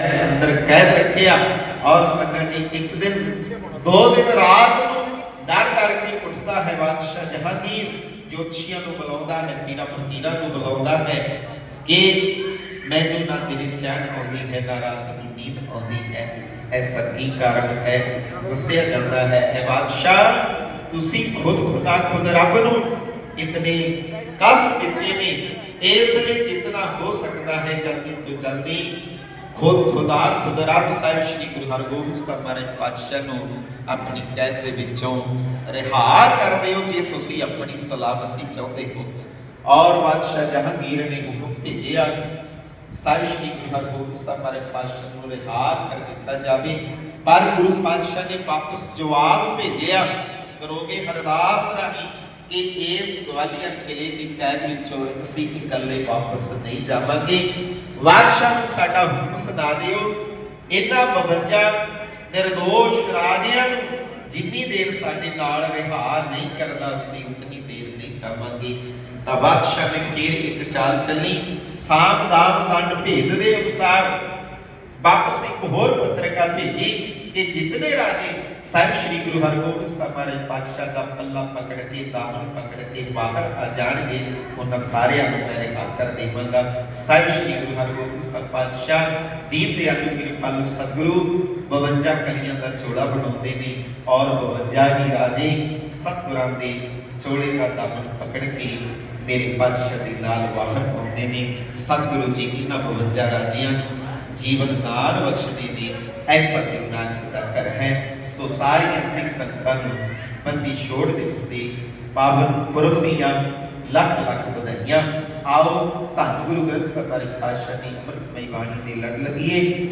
ਅੰਦਰ ਕੈਦ ਰੱਖਿਆ ਔਰ ਸੰਗਤ ਜੀ ਇੱਕ ਦਿਨ, ਦੋ ਦਿਨ ਰਾਤ ਨੂੰ ਡਰ ਡਰ ਕੇ ਉੱਠਦਾ ਹੈ ਬਾਦਸ਼ਾਹ ਜਹਾਂਗੀਰ, ਜੋਤਸ਼ੀਆਂ ਨੂੰ ਬੁਲਾਉਂਦਾ ਹੈ, ਪੀਰਾਂ ਫਕੀਰਾਂ ਨੂੰ ਬੁਲਾਉਂਦਾ ਹੈ ਕਿ ਮੈਨੂੰ ਨਾ ਦਿਨੇ ਚੈਨ ਆਉਂਦੀ ਹੈ, ਨਾ ਰਾਤ ਨੂੰ ਨੀਂਦ ਆਉਂਦੀ ਹੈ। ਐਸਾ ਕੀ ਕਾਰਨ ਹੈ, ਦੱਸਿਆ ਜਾਂਦਾ ਹੈ, ਇਹ ਬਾਦਸ਼ਾਹ, ਤੁਸੀਂ ਖੁਦ ਖੁਦਾ, ਖੁਦ ਰੱਬ ਨੂੰ ਇਤਨੇ ਕਸ਼ਟ ਦਿੱਤੇ ਨੇ, ਇਸ ਲਈ ਜਿੰਨਾ ਹੋ ਸਕਦਾ ਹੈ ਜਲਦੀ ਤੋਂ ਜਲਦੀ ਖੁਦ ਖੁਦਾ, ਖੁਦ ਰੱਬ ਸਾਹਿਬ ਸ੍ਰੀ ਗੁਰੂ ਹਰਗੋਬਿੰਦ ਸਾਹਿਬ ਮਹਾਰਾਜ ਪਾਤਸ਼ਾਹ ਨੂੰ ਆਪਣੀ ਕੈਦ ਦੇ ਵਿੱਚੋਂ ਰਿਹਾ ਕਰ ਦਿਓ ਜੇ ਤੁਸੀਂ ਆਪਣੀ ਸਲਾਮਤੀ ਚਾਹੁੰਦੇ ਹੋ। ਔਰ ਬਾਦਸ਼ਾਹ ਜਹਾਂਗੀਰ ਨੇ ਹੁਕਮ ਭੇਜਿਆ, ਸਾਹਿਬ ਸ੍ਰੀ ਗੁਰੂ ਹਰਗੋਬਿੰਦ ਸਾਹਿਬ ਮਹਾਰਾਜ ਪਾਤਸ਼ਾਹ ਨੂੰ ਰਿਹਾ ਕਰ ਦਿੱਤਾ ਜਾਵੇ। ਪਰ ਗੁਰੂ ਪਾਤਸ਼ਾਹ ਨੇ ਵਾਪਸ ਜਵਾਬ ਭੇਜਿਆ, ਕਰੋਗੇ ਹਰਦਾਸ ਰਾਹੀਂ ਕਿ ਇਸ ਗਵਾਲੀਅਰ ਕਿਲੇ ਦੀ ਕੈਦ ਵਿੱਚੋਂ ਅਸੀਂ ਇਕੱਲੇ ਵਾਪਸ ਨਹੀਂ ਜਾਵਾਂਗੇ। ਬਾਦਸ਼ਾਹ ਨੂੰ ਸਾਡਾ ਹੁਕਮ ਸੁਣਾ ਦਿਓ। ਇਹਨਾਂ 52 ਨਿਰਦੋਸ਼ ਰਾਜਿਆਂ ਨੂੰ ਜਿੰਨੀ ਦੇਰ ਸਾਡੇ ਨਾਲ ਰਿਹਾ ਨਹੀਂ ਕਰਦਾ ਅਸੀਂ ਉਤਨੀ ਦੇਰ ਨਹੀਂ ਜਾਵਾਂਗੇ। ਤਾਂ ਬਾਦਸ਼ਾਹ ਨੇ ਫਿਰ ਇੱਕ ਚਾਲ ਚੱਲੀ। ਸਾਮ ਦਾਮ ਦੰਡ ਭੇਦ ਦੇ ਅਨੁਸਾਰ ਵਾਪਸ ਇੱਕ ਹੋਰ ਪੱਤਰਕਾਰ ਭੇਜੀ। ਕਿ ਜਿਤਨੇ ਰਾਜੇ ਸਾਹਿਬ ਸ੍ਰੀ ਗੁਰੂ ਹਰਗੋਬਿੰਦ ਸਾਹਿਬ ਮਹਾਰਾਜ ਪਾਤਸ਼ਾਹ ਦਾ ਪੱਲਾ ਪਕੜ ਕੇ, ਦਾਮਨ ਪਕੜ ਕੇ ਬਾਹਰ ਆ ਜਾਣਗੇ, ਉਹਨਾਂ ਸਾਰਿਆਂ ਨੂੰ ਮੈਂ ਰਿਹਾ ਕਰ ਦੇਵਾਂਗਾ। ਸਾਹਿਬ ਸ੍ਰੀ ਗੁਰੂ ਹਰਗੋਬਿੰਦ ਸਾਹਿਬ ਪਾਤਸ਼ਾਹ ਦੀਨ ਦਿਆਲੂ 52 ਕਲੀਆਂ ਦਾ ਚੋਲਾ ਬਣਾਉਂਦੇ ਨੇ ਔਰ 52 ਹੀ ਰਾਜੇ ਸਤਿਗੁਰਾਂ ਦੇ ਚੋਲੇ ਦਾ ਦਾਮਨ ਪਕੜ ਕੇ ਮੇਰੇ ਪਾਤਸ਼ਾਹ ਦੇ ਨਾਲ ਬਾਹਰ ਆਉਂਦੇ ਨੇ। ਸਤਿਗੁਰੂ ਜੀ ਇਹਨਾਂ 52 ਰਾਜਿਆਂ ਨੂੰ ਜੀਵਨ ਦਾਨ ਬਖਸ਼ਦੇ ਨੇ ਐਸਾ ਗੁਰੂ ਨਾਨਕ ਦਾ ਕਰ ਹੈ ਸੋ ਸਾਰੀਆਂ ਸਿੱਖ ਸੰਗਤਾਂ ਨੂੰ ਬੰਦੀ ਛੋੜ ਦਿਵਸ ਦੇ ਪਾਵਨ ਪੁਰਬ ਦੀਆਂ ਲੱਖ ਲੱਖ ਵਧਾਈਆਂ ਆਓ ਧੰਨ ਗੁਰੂ ਗ੍ਰੰਥ ਸਾਹਿਬ ਮਹਾਰਾਜ ਪਾਤਸ਼ਾਹ ਦੀ ਅੰਮ੍ਰਿਤਮਈ ਬਾਣੀ ਦੇ ਲੜ ਲਗੀਏ